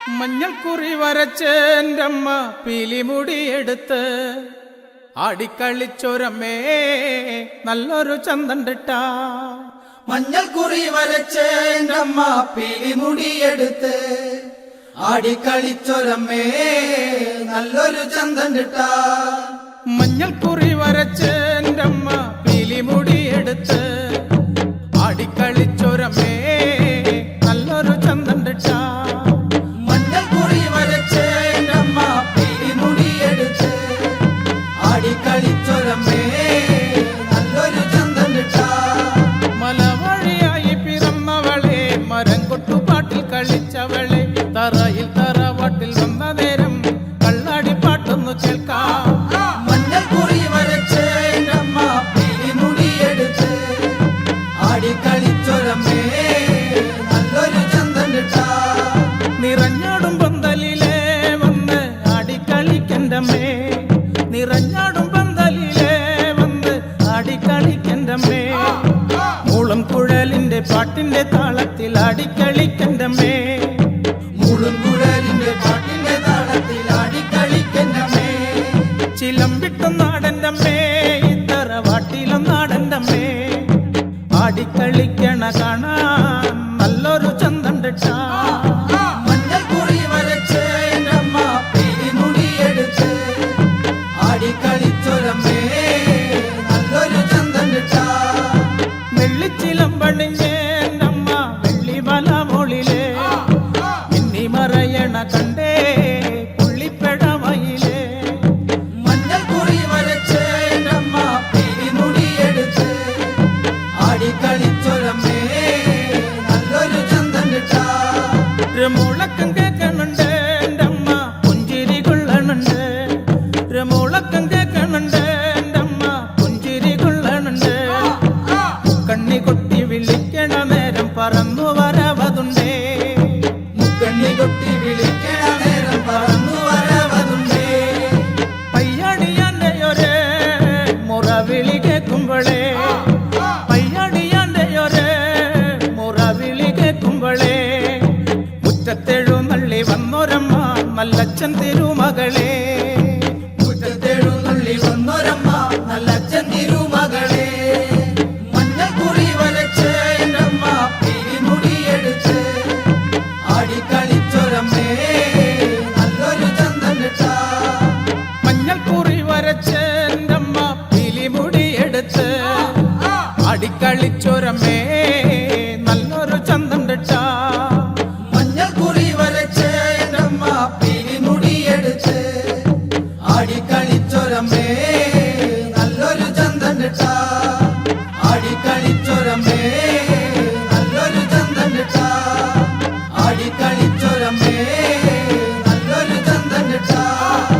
മഞ്ഞൾക്കുറി പിലിമുടി പിലിമുടിയെടുത്ത് ആടിക്കളിച്ചൊരമ്മേ നല്ലൊരു ചന്തണ്ടിട്ട. മഞ്ഞൾ കുറി വരച്ച് എന്റെ അമ്മ പിലിമുടിയെടുത്ത് ആടിക്കളിച്ചൊരമ്മേ നല്ലൊരു ചന്തം മുളുങ്കുഴലിന്റെ പാട്ടിന്റെ താളത്തിൽ ചിലമ്പിട്ടും നാടന്റമ്മേ നാടന്റമ്മേ. ആടിക്കളിക്കണ കാണാൻ നല്ലൊരു ചന്തണ്ടിട്ടാ കണ്ടേ പുള്ളിപ്പഴമയിലേ മഞ്ഞൾ കുറി വരച്ച് അമ്മ പിരിമുടിയെടുത്ത് ആടിക്കളിച്ചൊരമ്മേ നല്ലൊരു ചന്തം കിട്ട. മുളക്കം കേക്കണുണ്ട് എന്റെ അമ്മ പുഞ്ചിരി കൊള്ളണുണ്ട്. മുളക്കം കേക്കണുണ്ട് എന്റെ അമ്മ പുഞ്ചിരി കൊള്ളണുണ്ട്. കണ്ണി കൊട്ടി വിളിക്കണ നേരം പറന്നു വരവതുണ്ടേ. കണ്ണി കൊട്ടി നല്ലച്ഛൻ തിരുമകളെ. വന്നൊരമ്മ മഞ്ഞക്കുറി വരച്ച് ആടിക്കളിച്ചൊരമ്മേ നല്ലൊരു മഞ്ഞൾക്കുറി വരച്ച് പിലിമുടി എടുത്ത് അടിക്കളിച്ചൊരമ്മേ. Yeah.